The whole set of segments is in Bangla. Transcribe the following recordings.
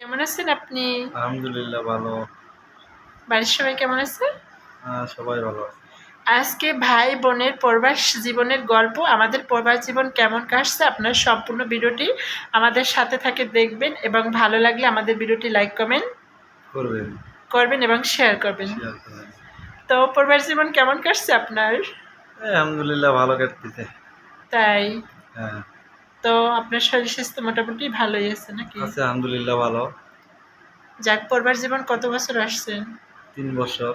কেমন আছেন আপনি? আলহামদুলিল্লাহ ভালো। বাড়ির সবাই কেমন আছে? হ্যাঁ সবাই ভালো আছে। আজকে ভাই বোনের প্রবাস জীবনের গল্প আমাদের প্রবাস জীবন কেমন কাটছে আপনার সম্পূর্ণ ভিডিওটি আমাদের সাথে থাকে দেখবেন এবং ভালো লাগলে আমাদের ভিডিওটি লাইক কমেন্ট করবেন। করবেন এবং শেয়ার করবেন। তো প্রবাস জীবন কেমন কাটছে আপনার? আলহামদুলিল্লাহ ভালো কাটতেছে। তাই? হ্যাঁ। তো আপনার শরীর স্বাস্থ্য মোটামুটি ভালোই আছে নাকি? আছে আলহামদুলিল্লাহ ভালো। যাক পরবার জীবন কত বছর আসছেন তিন বছর।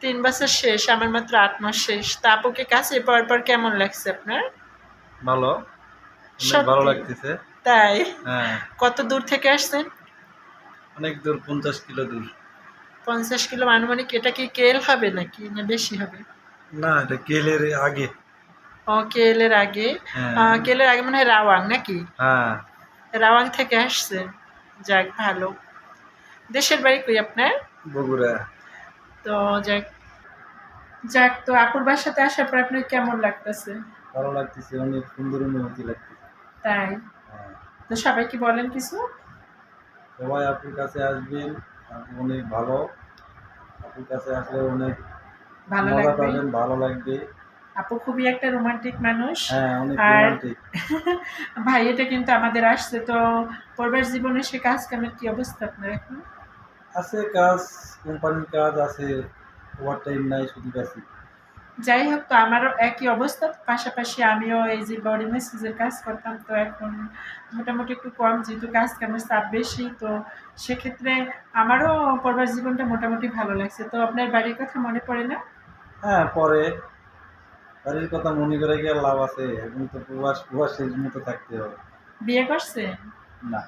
তিন বছর শেষ আমার মাত্র আট মাস শেষ। তা আপুকে কাছে পর পর কেমন লাগছে আপনার? ভালো। ভালো লাগতেছে। তাই? হ্যাঁ। কত দূর থেকে আসছেন? অনেক দূর পঞ্চাশ কিলো দূর। পঞ্চাশ কিলো আনুমানিক এটা কি কেল হবে নাকি না বেশি হবে? না এটা কেলের আগে। কেলের আগে। হ্যাঁ। কেলের আগে মনে হয় রাওয়াং নাকি? হ্যাঁ। রাওয়াং থেকে আসছেন যাক ভালো। দেশের বাড়ি কই আপনার? বগুড়া। তো যাক যাক তো আপুর বাসাতে আসার পর আপনার কেমন লাগতেছে? ভালো লাগতেছে অনেক সুন্দর অনুভূতি লাগতেছে। তাই? হ্যাঁ। তো সবাই কি বলেন কিছু? সবাই আপুর কাছে আসবেন অনেক ভালো। আপুর কাছে আসলে অনেক ভালো লাগবে। ভালো লাগবে। আপু খুবই একটা রোমান্টিক মানুষ। হ্যাঁ আর- ভাই এটা কিন্তু আমাদের আসছে তো পরিবার জীবনে সে কাজ কামের কি অবস্থা আপনার এখন? আছে কাজ কোম্পানির কাজ আছে ওভার টাইম নাই শুধু কাছে যাই হোক তো আমারও একই অবস্থা পাশাপাশি আমিও এই যে বডি মেসেজের কাজ করতাম তো এখন মোটামুটি একটু কম যেহেতু কাজ কামের চাপ বেশি তো সেক্ষেত্রে আমারও পরিবার জীবনটা মোটামুটি ভালো লাগছে। তো আপনার বাড়ির কথা মনে পড়ে না? হ্যাঁ পরে। বাড়ির কথা মনে করে গিয়ে লাভ আছে? এখন তো প্রবাস প্রবাসের মতো থাকতে হবে। বিয়ে করছে? না।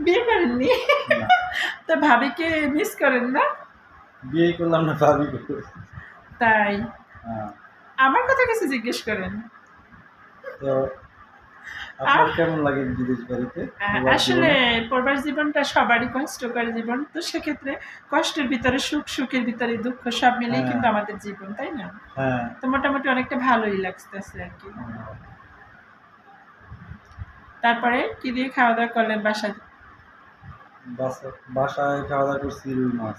বিয়ে করেননি? না। তো ভাবিকে মিস করেন না? বিয়ে করলাম না ভাবি। তাই? হ্যাঁ। আমার কথা কিছু জিজ্ঞেস করেন। তো আপনার কেমন লাগে বিদেশ বাড়িতে? প্রবাস আসলে পরিবার জীবনটা সবারই কষ্টকর জীবন তো সেক্ষেত্রে কষ্টের ভিতরে সুখ সুখের ভিতরে দুঃখ সব মিলেই হ্যাঁ। কিন্তু আমাদের জীবন তাই না? হ্যাঁ। তো মোটামুটি অনেকটা ভালোই লাগতেছে আর কি। তারপরে কি দিয়ে খাওয়া দাওয়া করলেন বাসায়? বাসায় খাওয়া দাওয়া করছি রুই মাছ।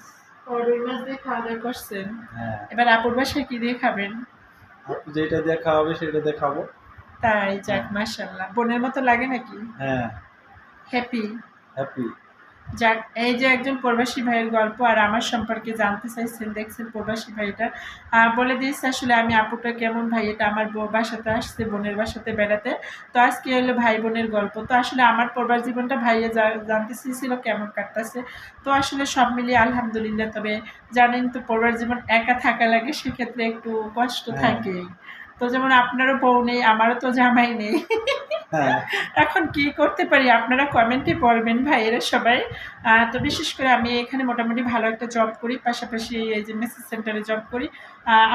রুই মাছ দিয়ে খাওয়া দাওয়া করছেন? হ্যাঁ। এবার আপুর বাসায় কি দিয়ে খাবেন? আপু যেটা দিয়ে খাওয়াবে সেটা দিয়ে খাব। তাই যাক মাশাল্লাহ বোনের মতো লাগে নাকি? হ্যাঁ। হ্যাপি হ্যাপি যাক এই যে একজন প্রবাসী ভাইয়ের গল্প আর আমার সম্পর্কে জানতে চাইছেন দেখছেন প্রবাসী ভাইটা। বলে দিয়েছে আসলে আমি আপুটা কেমন ভাই? এটা আমার বউ বাসাতে আসছে বোনের বাসাতে বেড়াতে। তো আজকে হলো ভাই বোনের গল্প। তো আসলে আমার প্রবাস জীবনটা ভাইয়ে জানতে চেয়েছিল কেমন কাটতেছে। তো আসলে সব মিলিয়ে আলহামদুলিল্লাহ তবে জানেন তো প্রবাস জীবন একা থাকা লাগে সেক্ষেত্রে একটু কষ্ট হ্যাঁ। তো যেমন আপনারও বউ নেই আমারও তো জামাই নেই। হ্যাঁ। এখন কি করতে পারি? আপনারা কমেন্টে বলবেন ভাইয়েরা সবাই। তো বিশেষ করে আমি এখানে মোটামুটি ভালো একটা জব করি পাশাপাশি এই যে মেসেজ সেন্টারে জব করি।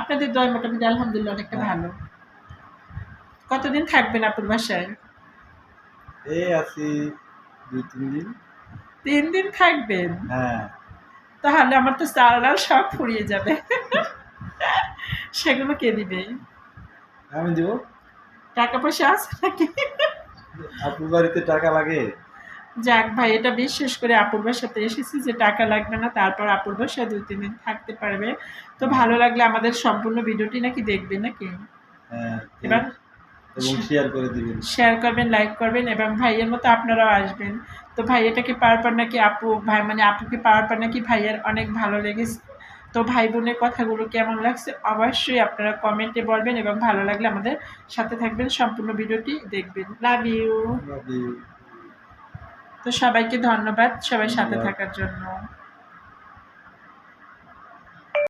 আপনাদের দয় মোটামুটি আলহামদুলিল্লাহ অনেকটা হ্যাঁ। ভালো। কতদিন থাকবেন আপুর বাসায়? এই আছি দুই তিন দিন। তিন দিন থাকবেন? হ্যাঁ। তাহলে আমার তো চাল সব ফুরিয়ে যাবে। সেগুলো কে দিবে? আমি দেবো। টাকা পয়সা আছে নাকি? আপুর বাড়িতে টাকা লাগে? যাক ভাই এটা বিশ্বাস করে আপুর বাসাতে এসেছি যে টাকা লাগবে না তারপর আপুর বাসায় দুই তিন দিন থাকতে পারবে। তো ভালো লাগলে আমাদের সম্পূর্ণ ভিডিওটি নাকি দেখবে নাকি? হ্যাঁ এবার এবং শেয়ার করে দিবেন। শেয়ার করবেন লাইক করবেন এবং ভাইয়ের মতো আপনারাও আসবেন। তো ভাই এটাকে পাওয়ার পর নাকি আপু ভাই মানে আপুকে পাওয়ার পর নাকি ভাইয়ের অনেক ভালো লেগেছে? তো ভাই বোনের কথাগুলো কেমন লাগছে অবশ্যই আপনারা কমেন্টে বলবেন এবং ভালো লাগলে আমাদের সাথে থাকবেন। সম্পূর্ণ ভিডিওটি দেখবেন। লাভ ইউ তো সবাইকে ধন্যবাদ সবাই সাথে থাকার জন্য।